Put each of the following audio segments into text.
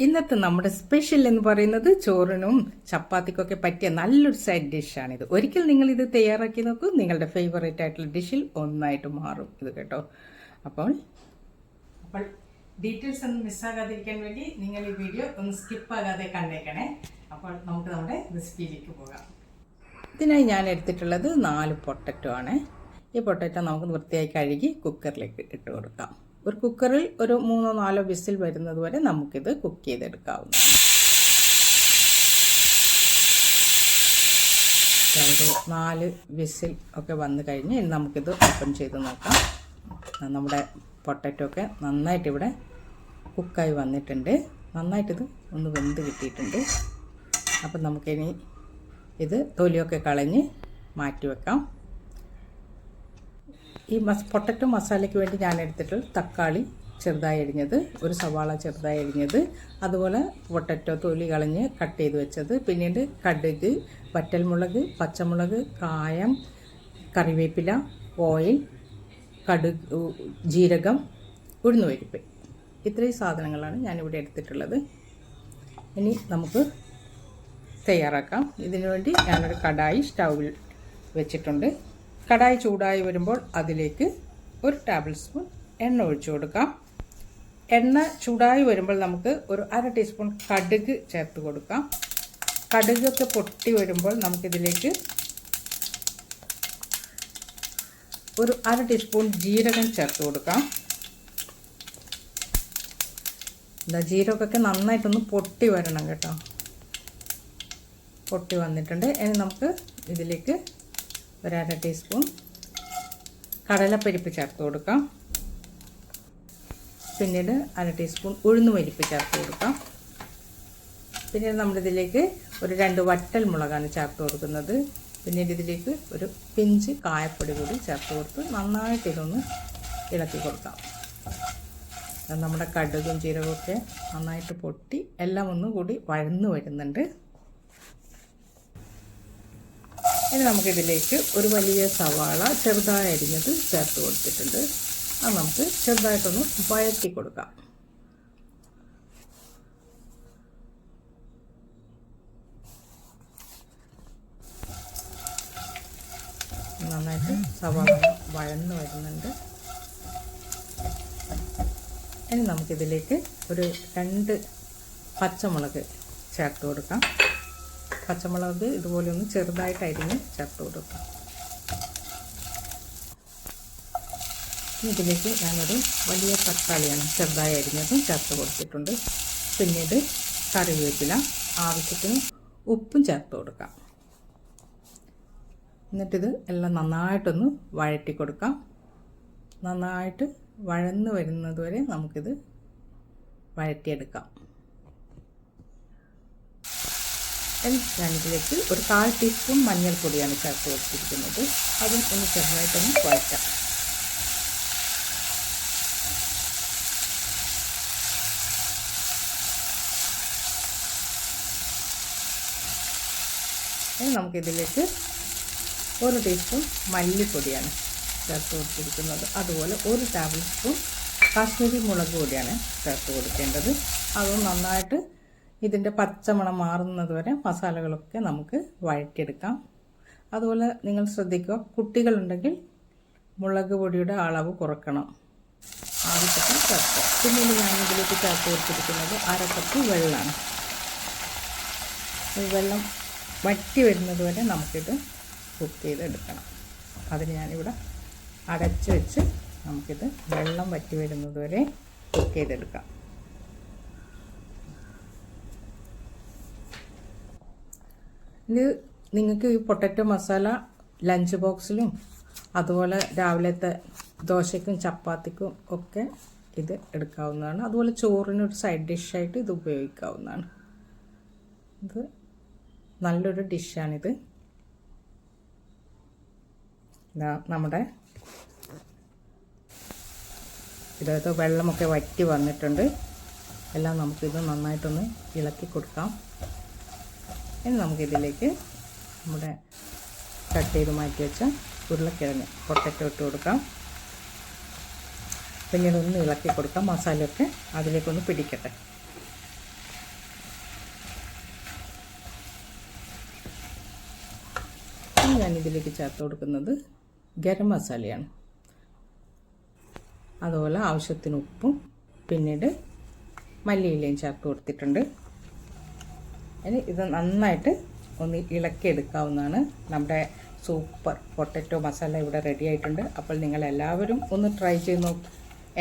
ഇന്നത്തെ നമ്മുടെ സ്പെഷ്യൽ എന്ന് പറയുന്നത് ചോറിനും ചപ്പാത്തിക്കൊക്കെ പറ്റിയ നല്ലൊരു സൈഡ് ഡിഷാണിത് ഒരിക്കൽ നിങ്ങൾ ഇത് തയ്യാറാക്കി നോക്കൂ. നിങ്ങളുടെ ഫേവറേറ്റ് ആയിട്ടുള്ള ഡിഷിൽ ഒന്നായിട്ട് മാറും ഇത് കേട്ടോ. അപ്പോൾ അപ്പോൾ ഡീറ്റെയിൽസ് ഒന്നും മിസ്സാകാതിരിക്കാൻ വേണ്ടി നിങ്ങൾ ഈ വീഡിയോ ഒന്ന് സ്കിപ്പ് ആകാതെ കണ്ടേക്കണേ. അപ്പോൾ നമുക്ക് നമ്മുടെ റെസിപ്പിയിലേക്ക് പോകാം. ഇതിനായി ഞാൻ എടുത്തിട്ടുള്ളത് നാല് പൊട്ടറ്റോ ആണ്. ഈ പൊട്ടറ്റോ നമുക്ക് വൃത്തിയായി കഴുകി കുക്കറിലേക്ക് ഇട്ട് കൊടുക്കാം. ഒരു കുക്കറിൽ ഒരു മൂന്നോ നാലോ വിസിൽ വരുന്നത് വരെ നമുക്കിത് കുക്ക് ചെയ്തെടുക്കാവുന്നതാണ്. ഒരു നാല് വിസിൽ ഒക്കെ വന്നു കഴിഞ്ഞ് നമുക്കിത് ഓപ്പൺ ചെയ്ത് നോക്കാം. നമ്മുടെ പൊട്ടറ്റോ ഒക്കെ നന്നായിട്ട് ഇവിടെ കുക്കായി വന്നിട്ടുണ്ട്. നന്നായിട്ടിത് ഒന്ന് വെന്ത് കിട്ടിയിട്ടുണ്ട്. അപ്പം നമുക്കിനി ഇത് തൊലിയൊക്കെ കളഞ്ഞ് മാറ്റി വെക്കാം. ഈ മസ് പൊട്ടറ്റോ മസാലയ്ക്ക് വേണ്ടി ഞാൻ എടുത്തിട്ടുള്ള തക്കാളി ചെറുതായി അരിഞ്ഞത് ഒരു സവാള ചെറുതായി അരിഞ്ഞത് അതുപോലെ പൊട്ടറ്റോ തൊലി കളഞ്ഞ് കട്ട് ചെയ്ത് വെച്ചത് പിന്നീട് കടുക് വറ്റൽമുളക് പച്ചമുളക് കായം കറിവേപ്പില ഓയിൽ കടുക് ജീരകം ഉഴുന്നുപരിപ്പ് ഇത്രയും സാധനങ്ങളാണ് ഞാനിവിടെ എടുത്തിട്ടുള്ളത്. ഇനി നമുക്ക് തയ്യാറാക്കാം. ഇതിനുവേണ്ടി ഞാനൊരു കടായി സ്റ്റൗവിൽ വെച്ചിട്ടുണ്ട്. കടായി ചൂടായി വരുമ്പോൾ അതിലേക്ക് ഒരു ടേബിൾ സ്പൂൺ എണ്ണ ഒഴിച്ചു കൊടുക്കാം. എണ്ണ ചൂടായി വരുമ്പോൾ നമുക്ക് ഒരു അര ടീസ്പൂൺ കടുക് ചേർത്ത് കൊടുക്കാം. കടുകൊക്കെ പൊട്ടി വരുമ്പോൾ നമുക്കിതിലേക്ക് ഒരു അര ടീസ്പൂൺ ജീരകം ചേർത്ത് കൊടുക്കാം. എന്താ ജീരകമൊക്കെ നന്നായിട്ടൊന്ന് പൊട്ടി വരണം കേട്ടോ. പൊട്ടി വന്നിട്ടുണ്ട്. ഇനി നമുക്ക് ഇതിലേക്ക് ഒരു അര ടീസ്പൂൺ കടലപ്പരിപ്പ് ചേർത്ത് കൊടുക്കാം. പിന്നീട് അര ടീസ്പൂൺ ഉഴുന്നുപരിപ്പ് ചേർത്ത് കൊടുക്കാം. പിന്നീട് നമ്മളിതിലേക്ക് ഒരു രണ്ട് വട്ടൽ മുളകാണ് ചേർത്ത് കൊടുക്കുന്നത്. പിന്നീട് ഇതിലേക്ക് ഒരു പിഞ്ച് കായപ്പൊടി കൂടി ചേർത്ത് കൊടുത്ത് നന്നായിട്ട് ഇതൊന്ന് ഇളക്കി കൊടുക്കാം. നമ്മുടെ കടുകും ജീരകമൊക്കെ നന്നായിട്ട് പൊട്ടി എല്ലാം ഒന്നുകൂടി വഴന്നു വരുന്നുണ്ട്. ഇനി നമുക്കിതിലേക്ക് ഒരു വലിയ സവാള ചെറുതായി അരിഞ്ഞത് ചേർത്ത് കൊടുത്തിട്ടുണ്ട്. അത് നമുക്ക് ചെറുതായിട്ടൊന്ന് വഴറ്റി കൊടുക്കാം. നന്നായിട്ട് സവാള വഴന്ന് വരുന്നുണ്ട്. ഇനി നമുക്കിതിലേക്ക് ഒരു രണ്ട് പച്ചമുളക് ചേർത്ത് കൊടുക്കാം. പച്ചമുളക് ഇതുപോലെ ഒന്ന് ചെറുതായിട്ട് അരിഞ്ഞ് ചേർത്ത് കൊടുക്കാം. ഇതിലേക്ക് ഞാനൊരു വലിയ തക്കാളിയാണ് ചെറുതായി അരിഞ്ഞതും ചേർത്ത് കൊടുത്തിട്ടുണ്ട്. പിന്നീട് കറിവേപ്പില ആവശ്യത്തിന് ഉപ്പും ചേർത്ത് കൊടുക്കാം. എന്നിട്ടിത് എല്ലാം നന്നായിട്ടൊന്ന് വഴറ്റി കൊടുക്കാം. നന്നായിട്ട് വഴന്ന് വരുന്നത് വരെ നമുക്കിത് വഴറ്റിയെടുക്കാം. ഞാനിതിലേക്ക് ഒരു കാൽ ടീസ്പൂൺ മഞ്ഞൾപ്പൊടിയാണ് ചേർത്ത് കൊടുത്തിരിക്കുന്നത് അതും ഒന്ന് ചെറുതായിട്ടൊന്ന് കുഴക്കാം ഇനി നമുക്കിതിലേക്ക് ഒരു ടീസ്പൂൺ മല്ലിപ്പൊടിയാണ് ചേർത്ത് കൊടുത്തിരിക്കുന്നത്. അതുപോലെ ഒരു ടേബിൾ സ്പൂൺ കാശ്മീരി മുളക് പൊടിയാണ് ചേർത്ത് കൊടുക്കേണ്ടത്. അതും നന്നായിട്ട് ഇതിന്റെ പച്ചമണം മാറുന്നത് വരെ മസാലകളൊക്കെ നമുക്ക് വഴറ്റിയെടുക്കാം. അതുപോലെ നിങ്ങൾ ശ്രദ്ധിക്കുക കുട്ടികളുണ്ടെങ്കിൽ മുളക് പൊടിയുടെ അളവ് കുറക്കണം. ആവശ്യത്തിന് ചേർക്കുക. പിന്നീട് ഞാൻ ഇതിലേക്ക് ചേർത്ത് കൊടുത്തിരിക്കുന്നത് അരക്കപ്പ് വെള്ളമാണ്. വെള്ളം വറ്റി വരുന്നത് വരെ നമുക്കിത് കുക്ക് ചെയ്തെടുക്കണം. അതിന് ഞാനിവിടെ അടച്ചു വെച്ച് നമുക്കിത് വെള്ളം വറ്റി വരുന്നത് വരെ കുക്ക് ചെയ്തെടുക്കാം. ഇത് നിങ്ങൾക്ക് ഈ പൊട്ടറ്റോ മസാല ലഞ്ച് ബോക്സിലും അതുപോലെ രാവിലത്തെ ദോശയ്ക്കും ചപ്പാത്തിക്കും ഒക്കെ ഇത് എടുക്കാവുന്നതാണ്. അതുപോലെ ചോറിനൊരു സൈഡ് ഡിഷായിട്ട് ഇത് ഉപയോഗിക്കാവുന്നതാണ്. ഇത് നല്ലൊരു ഡിഷാണിത് നമ്മുടെ ഇതായത് വെള്ളമൊക്കെ വറ്റി വന്നിട്ടുണ്ട്. എല്ലാം നമുക്കിത് നന്നായിട്ടൊന്ന് ഇളക്കി കൊടുക്കാം. ഇനി നമുക്കിതിലേക്ക് നമ്മുടെ കട്ട് ചെയ്ത് മാറ്റി വെച്ച ഉരുളക്കിഴങ്ങ് പൊട്ടറ്റോ ഇട്ട് കൊടുക്കാം. പിന്നെ ഒന്ന് ഇളക്കി കൊടുക്കാം. മസാലയൊക്കെ അതിലേക്കൊന്ന് പിടിക്കട്ടെ. ഞാനിതിലേക്ക് ചേർത്ത് കൊടുക്കുന്നത് ഗരം മസാലയാണ്. അതുപോലെ ആവശ്യത്തിന് ഉപ്പും പിന്നീട് മല്ലിയിലയും ചേർത്ത് കൊടുത്തിട്ടുണ്ട്. ഇനി ഇത് നന്നായിട്ട് ഒന്ന് ഇളക്കിയെടുക്കാവുന്നതാണ്. നമ്മുടെ സൂപ്പർ പൊട്ടറ്റോ മസാല ഇവിടെ റെഡി ആയിട്ടുണ്ട്. അപ്പോൾ നിങ്ങൾ എല്ലാവരും ഒന്ന് ട്രൈ ചെയ്ത്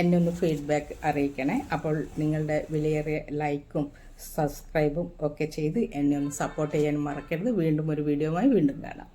എന്നെ ഒന്ന് ഫീഡ്ബാക്ക് അറിയിക്കണേ. അപ്പോൾ നിങ്ങളുടെ വിലയേറിയ ലൈക്കും സബ്സ്ക്രൈബും ഒക്കെ ചെയ്ത് എന്നെ ഒന്ന് സപ്പോർട്ട് ചെയ്യാൻ മറക്കരുത്. വീണ്ടും ഒരു വീഡിയോയുമായി വീണ്ടും കാണാം.